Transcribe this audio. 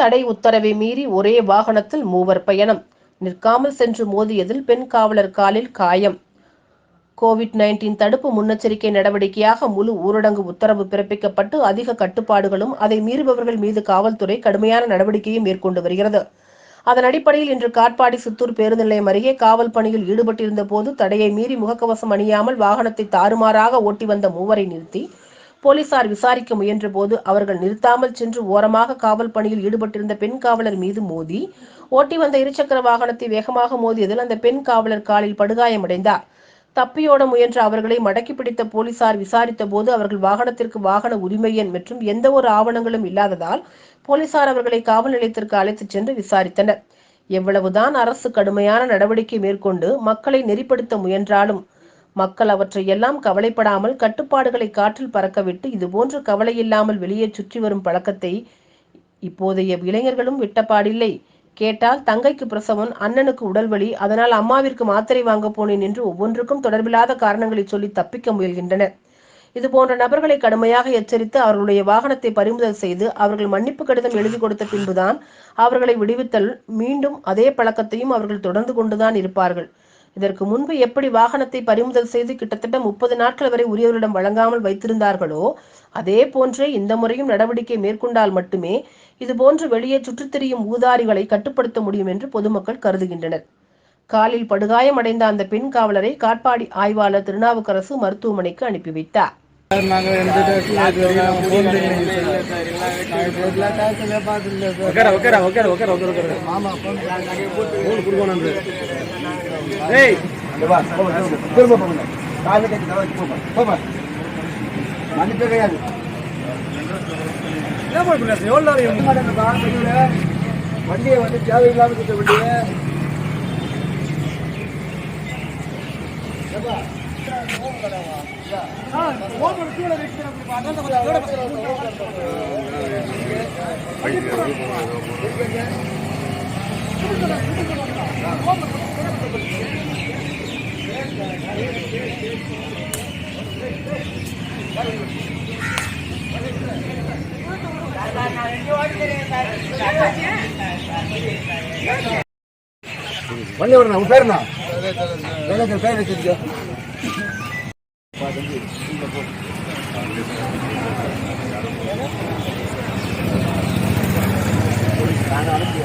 தடை உத்தரவை மீறி ஒரே வாகனத்தில் மூவர் பயணம். நிற்காமல் சென்று மோதியதில் பெண் காவலர் காலில் காயம். கோவிட் நைன்டீன் தடுப்பு முன்னெச்சரிக்கை நடவடிக்கையாக முழு ஊரடங்கு உத்தரவு பிறப்பிக்கப்பட்டு அதிக கட்டுப்பாடுகளும் அதை மீறுபவர்கள் மீது காவல்துறை கடுமையான நடவடிக்கையும் மேற்கொண்டு வருகிறது. அதன் அடிப்படையில் இன்று காட்பாடி சித்தூர் பேருந்து நிலையம் அருகே காவல் பணியில் ஈடுபட்டிருந்த போது தடையை மீறி முகக்கவசம் அணியாமல் வாகனத்தை தாறுமாறாக ஓட்டி வந்த மூவரை நிறுத்தி போலீசார் விசாரிக்க முயன்றபோது அவர்கள் நிறுத்தாமல் சென்று ஓரமாக காவல் பணியில் ஈடுபட்டிருந்த பெண் காவலர் மீது மோதி ஓட்டி வந்த இருசக்கர வாகனத்தை வேகமாக மோதியதில் அந்த பெண் காவலர் காலில் படுகாயமடைந்தார். தப்பியோட முயன்ற அவர்களை மடக்கி பிடித்த போலீசார் விசாரித்த போது அவர்கள் வாகனத்திற்கு வாகன உரிமையன் மற்றும் எந்த ஒரு ஆவணங்களும் இல்லாததால் போலீசார் அவர்களை காவல் நிலையத்திற்கு அழைத்துச் சென்று விசாரித்தனர். எவ்வளவுதான் அரசு கடுமையான நடவடிக்கை மேற்கொண்டு மக்களை நெறிப்படுத்த முயன்றாலும் மக்கள் அவற்றை எல்லாம் கவலைப்படாமல் கட்டுப்பாடுகளை காற்றில் பறக்கவிட்டு இதுபோன்று கவலை இல்லாமல் வெளியே சுற்றி வரும் பழக்கத்தை இப்போதைய இளைஞர்களும் விட்டப்பாடில்லை. கேட்டால் தங்கைக்கு பிரசவம் அண்ணனுக்கு உடல்வலி அதனால் அம்மாவிற்கு மாத்திரை வாங்க போனேன் என்று ஒவ்வொன்றுக்கும் தொடர்பில்லாத காரணங்களை சொல்லி தப்பிக்க முயல்கின்றனர். இது போன்ற நபர்களை கடுமையாக எச்சரித்து அவர்களுடைய வாகனத்தை பறிமுதல் செய்து அவர்கள் மன்னிப்பு கடிதம் எழுதி கொடுத்த பின்புதான் அவர்களை விடுவித்தல் மீண்டும் அதே பழக்கத்தையும் அவர்கள் தொடர்ந்து கொண்டுதான் இருப்பார்கள். இதற்கு முன்பு எப்படி வாகனத்தை பறிமுதல் செய்து கிட்டத்தட்ட முப்பது நாட்கள் வரை உரியவரிடம் வழங்காமல் வைத்திருந்தார்களோ அதே போன்றே இந்த முறையும் நடவடிக்கை மேற்கொண்டால் மட்டுமே இதுபோன்று வெளியே சுற்றித் திரியும் ஊதாரிகளை கட்டுப்படுத்த முடியும் என்று பொதுமக்கள் கருதுகின்றனர். காலில் படுகாயம் அடைந்த அந்த பெண் காவலரை காட்பாடி ஆய்வாளர் திருநாவுக்கரசு மருத்துவமனைக்கு அனுப்பி வைத்தார். நாங்கள் வண்டியை வந்து தேவையில்லாம வண்டியை வண்டி வரணும் உன் பேருண்ணா வேலைக்கு பேர் வச்சிருக்கோ நான் அனுப்பி